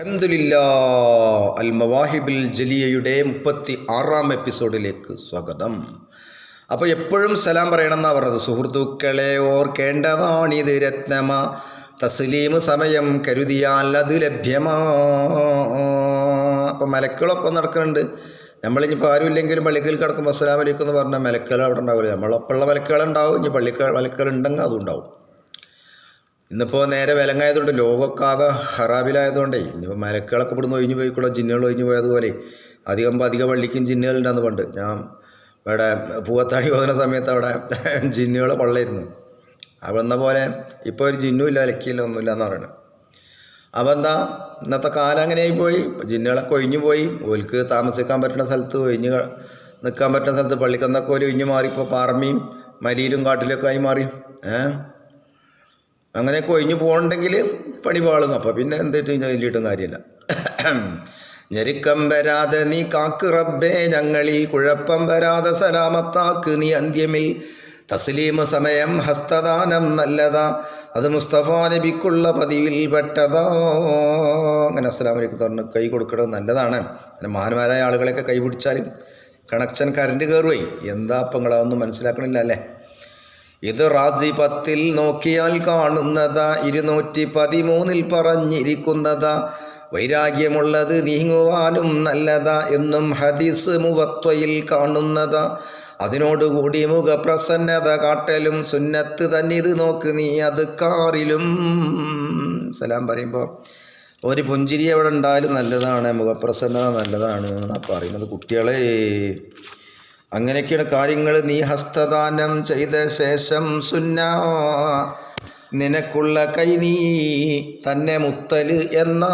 അൽഹംദുലില്ലാ അൽ മവാഹിബിൽ ജലിയയുടെ മുപ്പത്തി ആറാം എപ്പിസോഡിലേക്ക് സ്വാഗതം. അപ്പോൾ എപ്പോഴും സലാം പറയണമെന്നാണ് പറഞ്ഞത്. സുഹൃത്തുക്കളെ ഓർക്കേണ്ടതാണിത് രത്നമ. തസ്ലീം സമയം കരുതിയാൽ അത് ലഭ്യമാ. അപ്പം മലക്കുകളൊപ്പം നടക്കുന്നുണ്ട്. നമ്മളിനിപ്പോൾ ആരുമില്ലെങ്കിലും പള്ളിക്കൽ കിടക്കുമ്പോൾ അസ്സലാം അലൈക്കും എന്ന് പറഞ്ഞാൽ മലക്കുകൾ അവിടെ ഉണ്ടാവില്ല? നമ്മളൊപ്പമുള്ള മലക്കുകളുണ്ടാവും. ഇനി പള്ളിക്ക മലക്കുകൾ ഉണ്ടെങ്കിൽ അതും ഉണ്ടാവും. ഇന്നിപ്പോൾ നേരെ വിലങ്ങായതുകൊണ്ട് ലോകമൊക്കെ ആകെ ഹറാബിലായതുകൊണ്ടേ ഇനിയിപ്പോൾ മരക്കുകളൊക്കെ ഇവിടുന്ന് ഒഴിഞ്ഞു പോയിക്കുള്ള ജിന്നുകൾ ഒഴിഞ്ഞു പോയതുപോലെ അധികം അധികം വള്ളിക്കും ജിന്നുകളുണ്ടെന്ന് പണ്ട്. ഞാൻ ഇവിടെ പൂവത്താടി പോകുന്ന സമയത്ത് അവിടെ ജിന്നുകൾ കൊള്ളായിരുന്നു. അവിടെ നിന്ന പോലെ ഇപ്പോൾ ഒരു ജിന്നും ഇല്ല ഒന്നുമില്ല എന്ന് പറയുന്നത് അപ്പോൾ എന്താ ഇന്നത്തെ കാലം അങ്ങനെയായി പോയി? ജിന്നുകളൊക്കെ ഒഴിഞ്ഞു പോയി. ഓൽക്ക് താമസിക്കാൻ പറ്റുന്ന സ്ഥലത്ത് ഒഴിഞ്ഞ് നിൽക്കാൻ പറ്റുന്ന സ്ഥലത്ത് പള്ളിക്കന്നൊക്കെ ഒരു ഒഴിഞ്ഞ് മാറി. ഇപ്പോൾ പാറമയും മലിയിലും കാട്ടിലൊക്കെ ആയി മാറി. ഏഹ്? അങ്ങനെയൊക്കെ കൊഴിഞ്ഞു പോകണ്ടെങ്കിൽ പണി പാളുന്നു. അപ്പം പിന്നെ എന്തിട്ട് ചൊല്ലിയിട്ടും കാര്യമില്ല. ഞെരുക്കം വരാതെ നീ കാക്ക് റബ്ബേ ഞങ്ങളിൽ കുഴപ്പം വരാതെ സലാമത്താക്ക് നീ അന്ത്യമിൽ. തസ്ലീമ സമയം ഹസ്തദാനം നല്ലതാ അത് മുസ്തഫ നബിക്കുള്ള പതിവിൽ പെട്ടതാ. അങ്ങനെ അസ്സലാം വലൈക്കും തുറന്ന് കൈ കൊടുക്കണത് നല്ലതാണ്. അങ്ങനെ മഹാന്മാരായ ആളുകളെയൊക്കെ കൈ പിടിച്ചാൽ കണക്ഷൻ കറണ്ട് കയറുവേ എന്താ അപ്പം മനസ്സിലാക്കണില്ല അല്ലേ? ഇത് റാജി പത്തിൽ നോക്കിയാൽ കാണുന്നത് ഇരുന്നൂറ്റി പതിമൂന്നിൽ പറഞ്ഞിരിക്കുന്നത് വൈരാഗ്യമുള്ളത് നീങ്ങുവാനും നല്ലത എന്നും ഹദീസ് മുവത്വയിൽ കാണുന്നത്. അതിനോടുകൂടി മുഖപ്രസന്നത കാട്ടലും സുന്നത്ത് തന്നെ ഇത് നോക്ക് നീ അത് കാറിലും സലാം പറയുമ്പോൾ ഒരു പുഞ്ചിരി എവിടെ ഉണ്ടായാലും നല്ലതാണ് മുഖപ്രസന്നത നല്ലതാണ് എന്നാണ് പറയുന്നത്. കുട്ടികളെ അങ്ങനെയൊക്കെയാണ് കാര്യങ്ങൾ നീ ഹസ്തദാനം ചെയ്ത ശേഷം സുന്ന നിനക്കുള്ള കൈ നീ തന്നെ മുത്തൽ എന്ന.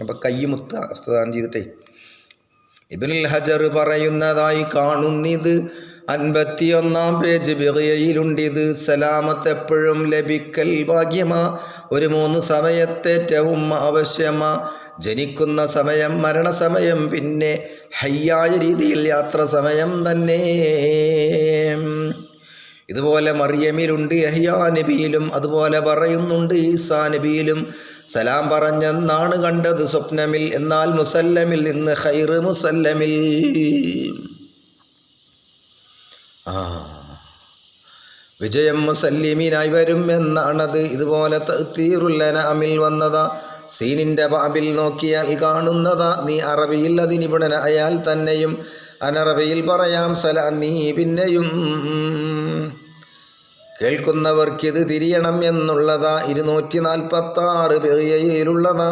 അപ്പം കൈ മുത്ത ഹസ്തദാനം ചെയ്തിട്ടേ. ഇബിനിൽ ഹജർ പറയുന്നതായി കാണുന്നിത് അൻപത്തിയൊന്നാം പേജ് ബിഗയിലുണ്ടിത് സലാമത്ത് എപ്പോഴും ലഭിക്കൽ ഭാഗ്യമാ. ഒരു മൂന്ന് സമയത്തേറ്റവും ആവശ്യമാ ജനിക്കുന്ന സമയം മരണസമയം പിന്നെ ഹയ്യായ രീതിയിൽ യാത്ര സമയം തന്നെ. ഇതുപോലെ മറിയമിലുണ്ട് യഹ്യാ നബിയിലും അതുപോലെ പറയുന്നുണ്ട് ഈസാ നബിയിലും. സലാം പറഞ്ഞെന്നാണ് കണ്ടത് സ്വപ്നമിൽ എന്നാൽ മുസല്ലമിൽ നിന്ന് ഹൈർ മുസല്ലമിൽ. ആ വിജയം മുസല്ലിമീനായി വരും എന്നാണത്. ഇതുപോലെ തീറുല്ലനാമിൽ വന്നതാ. സീനിന്റെ ബാബിൽ നോക്കിയാൽ കാണുന്നതാ നീ അറബിയിൽ അതിനിപുണനായാൽ തന്നെയും. അനറബിയിൽ പറയാം സല നീ പിന്നെയും. കേൾക്കുന്നവർക്കിത് തിരിയണം എന്നുള്ളതാ ഇരുന്നൂറ്റി നാൽപ്പത്തി ആറ് പേയിലുള്ളതാ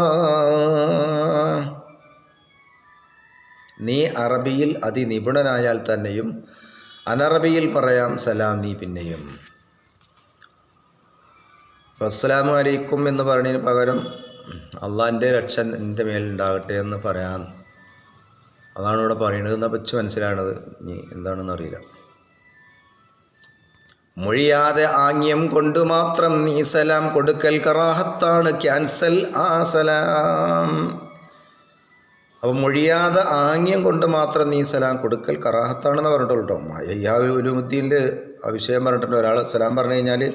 നീ അറബിയിൽ അതിനിപുണനായാൽ തന്നെയും അനറബിയിൽ പറയാം സലാം നീ പിന്നെയും. അസ്സലാമു അലൈക്കും എന്ന് പറഞ്ഞതിന് പകരം അള്ളാന്റെ രക്ഷ എന്റെ മേലുണ്ടാകട്ടെ എന്ന് പറയാൻ അതാണ് ഇവിടെ പറയുന്നത് എന്നാ പറ്റി മനസ്സിലാണത് ഇനി എന്താണെന്ന് അറിയില്ല. മൊഴിയാതെ ആംഗ്യം കൊണ്ട് മാത്രം നീ സലാം കൊടുക്കൽ കറാഹത്താണ്. ക്യാൻസൽ ആ സലാം. അപ്പോൾ മൊഴിയാതെ ആംഗ്യം കൊണ്ട് മാത്രം നീ സലാം കൊടുക്കൽ കറാഹത്താണെന്ന് പറഞ്ഞിട്ടുള്ളൂ കേട്ടോ. അയ്യാ ഉലുമുദ്ദീന്റെ ആ വിഷയം പറഞ്ഞിട്ടുണ്ട്. ഒരാൾ സലാം പറഞ്ഞു കഴിഞ്ഞാൽ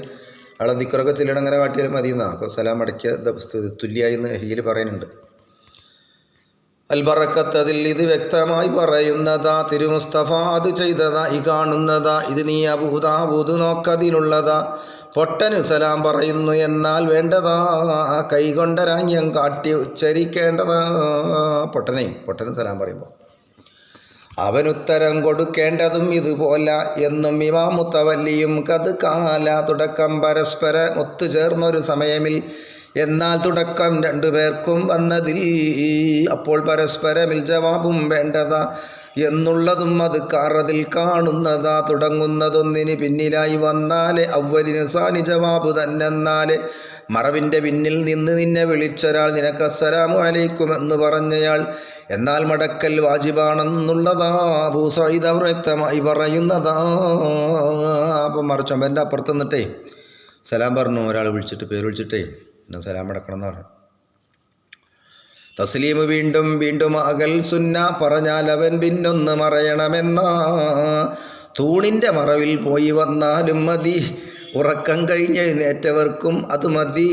ആളെ ദിക്കറൊക്കെ ചെല്ലണം അങ്ങനെ കാട്ടിയാൽ മതി എന്നാ അപ്പോൾ സലാം അടക്കിയ തുല്യായി എന്ന് ഹീൽ പറയുന്നുണ്ട്. അൽബറക്കത്തതിൽ ഇത് വ്യക്തമായി പറയുന്നതാ തിരുമുസ്തഫ അത് ചെയ്തതാ ഈ കാണുന്നതാ ഇത് നീ അബൂതാ ബുധു നോക്കതിലുള്ളതാ. പൊട്ടന് സലാം പറയുന്നു എന്നാൽ വേണ്ടതാ കൈകൊണ്ടരാഞ്ഞം കാട്ടി ഉച്ചരിക്കേണ്ടതാ. പൊട്ടനെയും പൊട്ടന് സലാം പറയുമ്പോൾ അവനുത്തരം കൊടുക്കേണ്ടതും ഇതുപോല എന്നും ഇമാമുത്തവല്ലിയും കത് കാല തുടക്കം പരസ്പര ഒത്തുചേർന്നൊരു സമയമിൽ. എന്നാൽ തുടക്കം രണ്ടുപേർക്കും വന്നതിൽ അപ്പോൾ പരസ്പരമിൽ ജവാബും വേണ്ടതാ എന്നുള്ളതും അത് കാറതിൽ കാണുന്നതാ തുടങ്ങുന്നതൊന്നിന് പിന്നിലായി വന്നാൽ അവലിന് സാനി ജവാബ് തന്നെന്നാൽ മറവിന്റെ പിന്നിൽ നിന്ന് നിന്നെ വിളിച്ചൊരാൾ നിനക്ക് അസ്സലാമു അലൈക്കും എന്ന് പറഞ്ഞയാൾ. എന്നാൽ മടക്കൽ വാജിബാണെന്നുള്ളതാ ഭൂസൈത വ്യക്തമായി പറയുന്നതാ. അപ്പം മറിച്ചു എന്റെ അപ്പുറത്ത് നിന്നിട്ടേ സലാം പറഞ്ഞു ഒരാൾ വിളിച്ചിട്ട് പേര് വിളിച്ചിട്ടേ എന്നാൽ സലാം മടക്കണം എന്ന് പറഞ്ഞു. തസ്ലീം വീണ്ടും വീണ്ടും അകൽ സുന്ന പറഞ്ഞാൽ അവൻ പിന്നൊന്ന് മറയണമെന്ന. തൂണിന്റെ മറവിൽ പോയി വന്നാലും മതി ഉറക്കം കഴിഞ്ഞ് എഴുന്നേറ്റവർക്കും അത് മതി.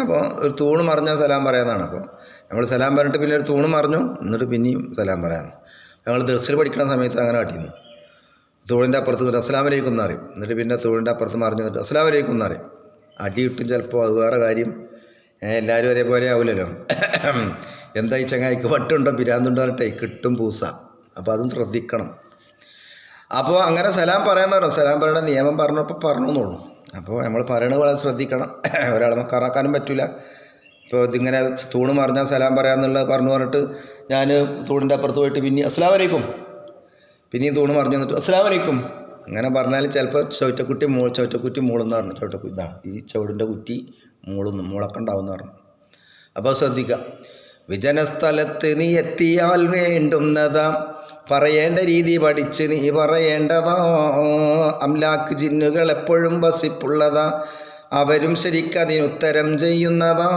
അപ്പോൾ ഒരു തൂണ് മറിഞ്ഞാൽ സലാം പറയുന്നതാണ് അപ്പോൾ നമ്മൾ സലാം പറഞ്ഞിട്ട് പിന്നെ ഒരു തൂണ് മറിഞ്ഞു. എന്നിട്ട് പിന്നെയും സലാം പറയാമെന്ന് ഞങ്ങൾ ദർസിൽ പഠിക്കുന്ന സമയത്ത് അങ്ങനെ കാട്ടിയിരുന്നു. തൂണിന്റെ അപ്പുറത്ത് നിന്നിട്ട് അലൈക്കും എന്ന് അറിയും എന്നിട്ട് പിന്നെ തൂണിന്റെ അപ്പുറത്ത് മറിഞ്ഞു എന്നിട്ട് അസ്ലാം അലൈക്കും എന്ന് അറിയും അടി കിട്ടും ചിലപ്പോൾ അത് വേറെ കാര്യം. എല്ലാവരും ഒരേപോലെ ആവില്ലല്ലോ എന്താ ഈ ചങ്ങായിക്ക് വട്ടുണ്ടോ പിരാന്തുണ്ടോ പറഞ്ഞിട്ടേ കിട്ടും പൂസ. അപ്പോൾ അതും ശ്രദ്ധിക്കണം. അപ്പോൾ അങ്ങനെ സലാം പറഞ്ഞു. സലാം പറയണ നിയമം പറഞ്ഞപ്പോൾ പറഞ്ഞു എന്നുള്ളൂ അപ്പോൾ നമ്മൾ പറയണത് വളരെ ശ്രദ്ധിക്കണം. ഒരാളെ കറാക്കാനും പറ്റില്ല ഇപ്പോൾ ഇതിങ്ങനെ തൂണ് മറിഞ്ഞാൽ സലാം പറയാമെന്നുള്ള പറഞ്ഞു പറഞ്ഞിട്ട് ഞാൻ തൂണിന്റെ അപ്പുറത്ത് പോയിട്ട് പിന്നെ അസ്ലാം വലൈക്കും പിന്നെയും തൂണ് മറിഞ്ഞു വന്നിട്ട് അസ്ലാം വലൈക്കും അങ്ങനെ പറഞ്ഞാൽ ചിലപ്പോൾ ചവിറ്റക്കുട്ടി മൂ ചവിറ്റക്കുറ്റി മൂളെന്ന് പറഞ്ഞു. ചവിറ്റക്കു ഇതാണ്. ഈ ചവിടിന്റെ കുറ്റി മൂളുന്നു മൂളക്കം എന്ന് പറഞ്ഞു. അപ്പോൾ ശ്രദ്ധിക്കുക. വിജനസ്ഥലത്ത് നീ എത്തിയാൽ വേണ്ടുന്നതാം. പറയേണ്ട രീതി പഠിച്ച് നീ പറയേണ്ടതാ. അംലാക്ക് ജിന്നുകൾ എപ്പോഴും വസിപ്പുള്ളതാ. അവരും ശരിക്കതിനുത്തരം ചെയ്യുന്നതാ.